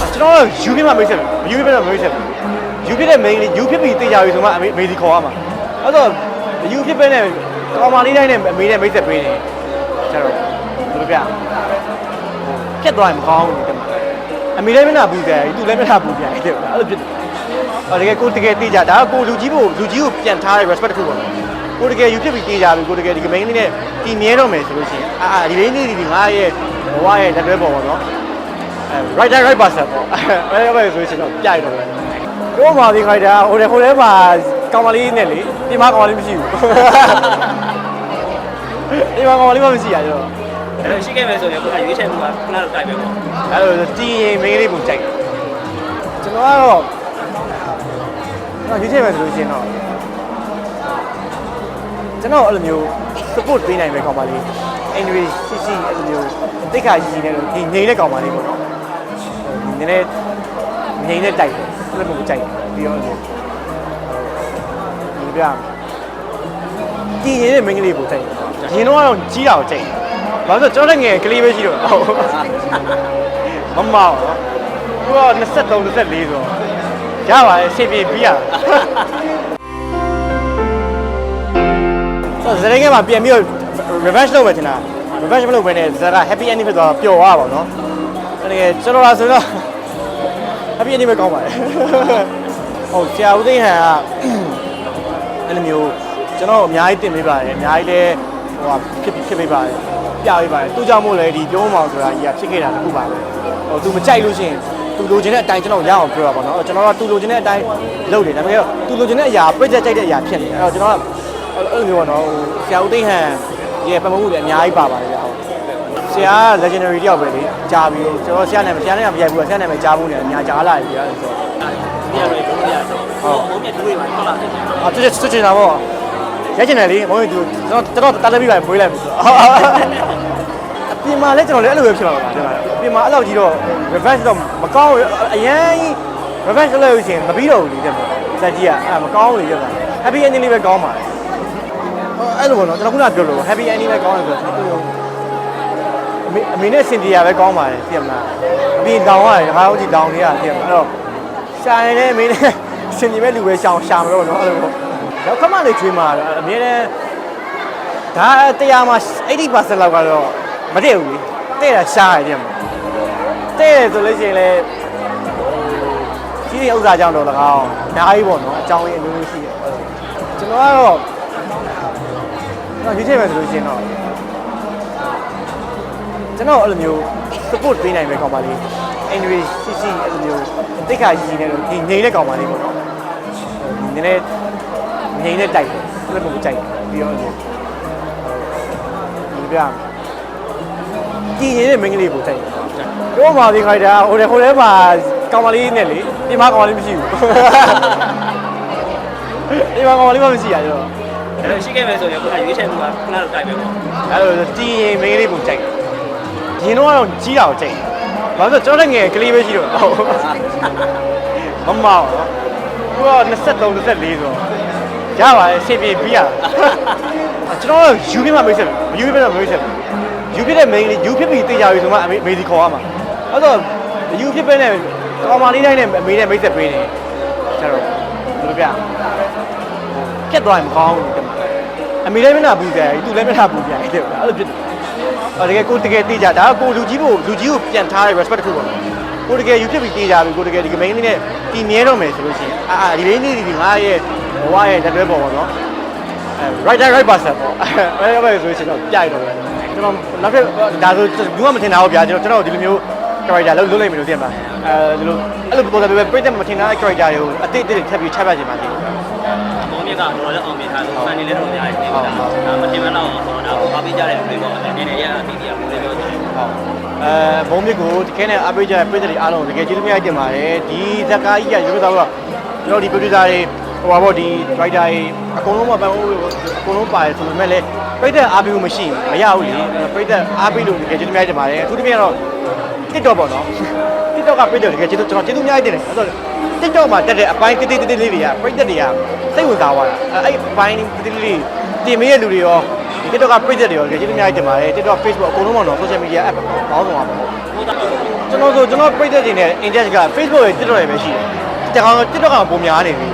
ကျွန်တော်ကယူဖြစ်မှမိတ်ဆက်မယ်ယူဖြစ်တော့မိတ်ဆက်မယ်ယူဖြစ်တဲ့ main လေးယူဖြစ်ပြီးတေးကြပြီဆိုမှအမေအမေဒီခေါ်ရမှာအဲ့တော့ယူဖြစ်ပဲနဲ့ကောင်မလေးတိုင်းနဲ့အမေနဲ့မိတ်ဆက်ပေးတယ်ကျတော့ဘယ်လိုပြဖြတ်သွားရင်မကောင်းဘူးတဲ့မှာအမေလည်းမျက်နှာပူကြတယ်သူလည်းမျက်နှာပူကြတယ်တဲ့အဲ့လိုဖြစ်တယ်အော်တကယ်ကိုတကယ်တေးကြဒါကကိုလူကြီးကိုလူကြီးကိုပြန်ထားတဲ့ respect တစ်ခုပေါ့ကိုတကယ်ယူဖြစ်ပြီးတေးကြပြီကိုတကယ်ဒီ main လေးနဲ့တီမြဲတော့မယ်ဆိုလို့ရှိရင်အာအာဒီလေးလေးဒီငါရဲ့ဘဝရဲ့လက်တွဲပေါ်ပေါ့နော်အဲ right right right person ပေါ့အဲဘယ်ဆိုရှင်တော့ပြိုက်တော့တယ်တို့မှာဒီခိုက်တာဟိုလေဟိုထဲမှာကောင်မလေးနဲ့လေဒီမှာကောင်မလေးမရှိဘူးဒီမှာကောင်မလေးမရှိရတော့အဲ့တော့ရှိခဲ့မယ်ဆိုရင်ခုနရွေးချယ်မှုကခုနတော့တိုက်ပဲပေါ့အဲလိုတီးရင်မင်းကလေးပုံကြိုက်ကျွန်တော်ကတော့ကျွန်တော်ရွေးချယ်မယ်ဆိုလို့ရှိရင်တော့ကျွန်တော်အဲ့လိုမျိုး support ပေးနိုင်မယ်ကောင်မလေး anyway စီစီအဲ့လိုမျိုးတိတ်ခါကြီးနေလို့ဒီငိမ့်တဲ့ကောင်မလေးပေါ့နော်န ည်းနည်းငိမ့်တဲ့တိုက်တယ်အဲ့လိုမျိုးကြိုက်တယ်ပြီးတော့ဒီပြကြည်ရင်တဲ့မင်းကလေးကိုကြိုက်တယ်ရင်တော့ကတော့ကြီးတာကိုကြိုက်တယ်ဘာလို့လဲကျွန်တော်လည်းငယ်ကလေးပဲရှိတော့ဟုတ်မမောက်နော်သူက23 24ဆိုတော့ရပါရဲ့စေပြေပြီးရဆိုတော့ဇရေကမှာပြန်ပြီးတော့ revenge လုပ်မယ်ထင်တာ revenge မလုပ်ဘဲနဲ့ဇရာ happy ending ဖြစ်သွားတော့ပျော်သွားပါတော့အဲ့ဒါကျွန်တော်လာဆိုတော့ happy ending ပဲကောင်းပါတယ်ဟုတ်ဆရာဦးသိန်းဟန်ကအဲ့လိုမျိုးကျွန်တော်အများကြီးတင်ပေးပါတယ်အများကြီးလည်းဟိုဟာဖြစ်ဖြစ်ပေးပါတယ်ပြပေးပါတယ်သူ့ကြောင့်မို့လဲဒီပြောမောင်ဆိုတာကြီးကဖြစ်ခဲ့တာတခုပါပဲဟိုသူမကြိုက်လို့ရှိရင်သူလိုချင်တဲ့အတိုင်းကျွန်တော်ရအောင်ပြောတာပေါ့နော်ကျွန်တော်ကသူလိုချင်တဲ့အတိုင်းလုပ်တယ်ဒါပေမဲ့သူလိုချင်တဲ့အရာပြည့်ကြက်ကြိုက်တဲ့အရာဖြစ်နေတယ်အဲ့တော့ကျွန်တော်ကအဲ့လိုမျိုးပေါ့နော်ဟိုဆရာဦးသိန်းဟန်ရဲ့ပတ်မမှုတွေအများကြီးပါပါတယ်ဗျဟုတ် ဆရာက legendary တယောက်ပဲလေကြာပြီကျွန်တော်ဆရာနာမည်ဆရာနာမည်ပြိုက်ဘူးဆရာနာမည်ကြားဘူးနေအများကြားလာပြီဆိုတော့ဒီရယ်ဘုံပြရဆိုဟုတ်ဘုံပြတွေးပါထွက်လာတယ်အော်သူစစ်ချင်တာပေါ့ရိုက်ချင်တယ်လေဘုံသူကျွန်တော်တော်တော်တာလက်ပြီးပါမွေးလိုက်ပြီဆိုတော့အပြင်မှာလည်းကျွန်တော်လည်းအဲ့လိုပဲဖြစ်လာတာကျွန်တော်အပြင်မှာအဲ့လောက်ကြီးတော့ revenge တော့မကောင်းအရင် revenge လုပ်လို့ရှိရင်မပြီးတော့ဘူးလေတဲ့ပေါ့ဇက်ကြီးကအဲ့မကောင်းဘူးလေရက်တာ happy ending လေးပဲကောင်းပါလားအဲ့လိုပေါ့နော်ကျွန်တော်ခုနပြောလို့ happy ending ပဲကောင်းတယ်ဆိုတော့ မေအမေနဲ့စင်တီယာပဲကောင်းပါတယ်သိရမလားအပြင်တောင်းရတယ်ငါတို့ဒီတောင်းတွေကသိရမလားအဲ့တော့ရှာရင်လည်းအမေနဲ့စင်တီမဲ့လူပဲရှောင်ရှာမှာတော့နော်အဲ့လိုပေါ့နောက်ခမလေးချွေးမှာအမြဲတမ်းဒါတရားမှာ80%လောက်ကတော့မတည့်ဘူးလေတဲ့တာရှားရတယ်မှာတဲ့ဆိုလို့ရှိရင်လည်းကြီးတဲ့ဥစ္စာကြောင့်တော့၎င်းအများကြီးပေါ့နော်အကြောင်းရင်းအမျိုးမျိုးရှိတယ်ကျွန်တော်ကတော့ကျွန်တော်ရွေးချယ်မယ်ဆိုလို့ရှိရင်တော့ ကျွန်တော်အဲ့လိုမျိုး support ပေးနိုင်မယ်ကောင်ပါလေး anyway စီစီအဲ့လိုမျိုးတိတ်ခါကြီးနေလို့ဒီငိမ့်တဲ့ကောင်ပါလေးပေါ့နော်နည်းနည်းငိမ့်နဲ့တိုက်တယ်အဲ့လိုမျိုးကြိုက်တယ်ပြီးတော့ဒီပြကြည်ရင်တဲ့မင်းကလေးကိုကြိုက်တယ်တို့မှာဒီခိုက်တာဟိုလေဟိုထဲမှာကောင်မလေးနဲ့လေဒီမှာကောင်မလေးမရှိဘူးဒီမှာကောင်မလေးမရှိရတော့အဲ့တော့ရှိခဲ့မယ်ဆိုရင်ခုနရွေးချယ်မှုကခုနတော့တိုက်ပဲပေါ့အဲ့လိုကြည်ရင်မင်းကလေးကိုကြိုက်တယ် ရင်တော့ကတော့ကြီးတာကိုကြိုက်တယ်ဘာလို့ကျွန်တော်လည်းငယ်ကလေးပဲရှိတော့ဟုတ်မမောက်နော်သူက23 24ဆိုတော့ရပါရဲ့စေပြေပြီးရကျွန်တော်ကယူဖြစ်မှမိတ်ဆက်မယ်ယူဖြစ်တော့မိတ်ဆက်မယ်ယူဖြစ်တဲ့ main လေးယူဖြစ်ပြီးတေးကြပြီဆိုမှအမေအမေဒီခေါ်ရမှာအဲ့တော့ယူဖြစ်ပဲနဲ့ကောင်မလေးတိုင်းနဲ့အမေနဲ့မိတ်ဆက်ပေးတယ်ကျတော့ဘယ်လိုပြဖြတ်သွားရင်မကောင်းဘူးတဲ့မှာအမေလည်းမျက်နှာပူကြတယ်သူလည်းမျက်နှာပူကြတယ်တဲ့အဲ့လိုဖြစ်တယ်အော် တကယ်ကိုတကယ်တေးကြဒါကကိုလူကြီးကိုလူကြီးကိုပြန်ထားတဲ့ respect တစ်ခုပေါ့ကိုတကယ်ယူဖြစ်ပြီးတေးကြပြီကိုတကယ်ဒီ main လေးနဲ့တီမြဲတော့မယ်ဆိုလို့ရှိရင်အာအာဒီလေးလေးဒီငါရဲ့ဘဝရဲ့လက်တွဲပေါ်ပေါ့နော်အဲ right right person ပေါ့အဲဘယ်ဆိုရှင်တော့ပြိုက်တော့တယ်ကျွန်တော်နောက်ထပ်ဒါဆိုဘူးကမထင်တာဟုတ်ဗျာကျွန်တော်ကျွန်တော်ဒီလိုမျိုး character လုံးလုံးလိုက်မယ်လို့သိမှာအဲဒီလိုအဲ့လိုပုံစံပဲပြည့်တဲ့မထင်တာတဲ့ character တွေကိုအတိတ်အတိတ်ထပ်ပြီးချပြချင်ပါသေးတယ် ဘုံမြက်ကတော့လည်းအောင်မြင်ထားလို့ဖန်နေလည်းတော့များတယ်ပေါ့ဒါမတင်မတော့တော့ဒါကိုအားပေးကြတဲ့လူတွေပေါ့အနေနဲ့ရအပြီးပြဘူးလည်းပြောတယ်ဟုတ်အဲဘုံမြစ်ကိုတကယ်နဲ့အပိကြပြည့်တဲ့အားလုံးတကယ်ကျေးဇူးများတင်ပါတယ်ဒီဇက်ကားကြီးကရုပ်သားကကျွန်တော်ဒီ producer တွေဟိုပါပေါ့ဒီ writer တွေအကုန်လုံးမပန်းဘူးအကုန်လုံးပါတယ်ဆိုပေမဲ့လည်းပြည့်တဲ့အားပေးမှုမရှိဘူးမရဘူးလေပြည့်တဲ့အားပေးလို့တကယ်ကျေးဇူးများတင်ပါတယ်အထူးသဖြင့်တော့ TikTok ပေါ့နော် TikTok ကပြည့်တယ်တကယ်ကျေးဇူးကျွန်တော်ကျေးဇူးများတင်တယ်အဲ့တော့ TikTok မှာတက်တဲ့အပိုင်းတိတိတိတိလေးတွေကပြည့်တဲ့တွေကစိတ်ဝင်စားသွားတာအဲ့အပိုင်းတိတိလေးတင်မေးတဲ့လူတွေရော TikTok ကပြည့်တဲ့တွေရောတကယ်ကျေးဇူးများတင်ပါတယ် TikTok Facebook အကုန်လုံးပေါ့နော် social media app ပေါင်းစုံပါပေါ့ဟုတ်တာကျွန်တော်ဆိုကျွန်တော်ပြည့်တဲ့ချိန်နဲ့ index က Facebook ရဲ့ TikTok ရဲ့ပဲရှိတယ်တကောင် TikTok ကပုံများနေပြီ